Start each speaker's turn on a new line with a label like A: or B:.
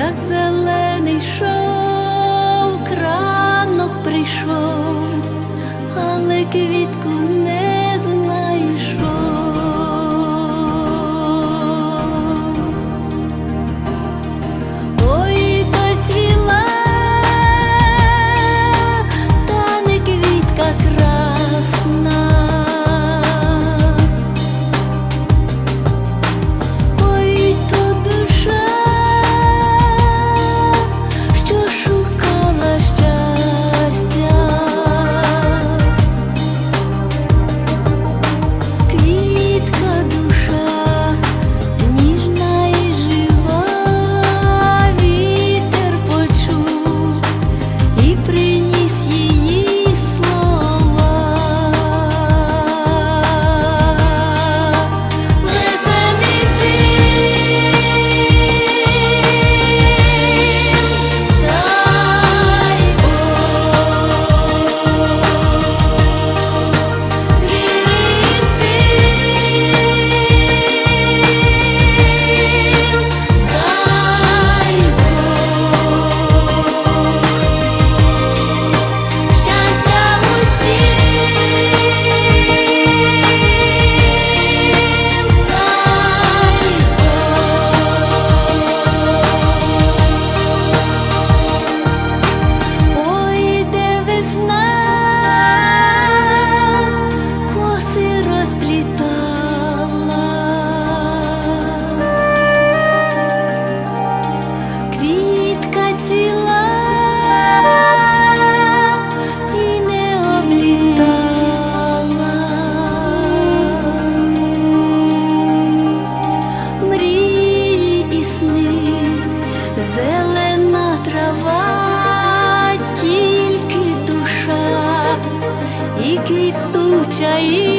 A: як зелений шов. deixa ir.